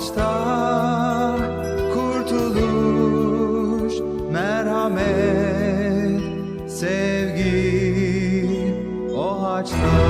muhtaçta kurtuluş, merhamet, sevgi o haçta.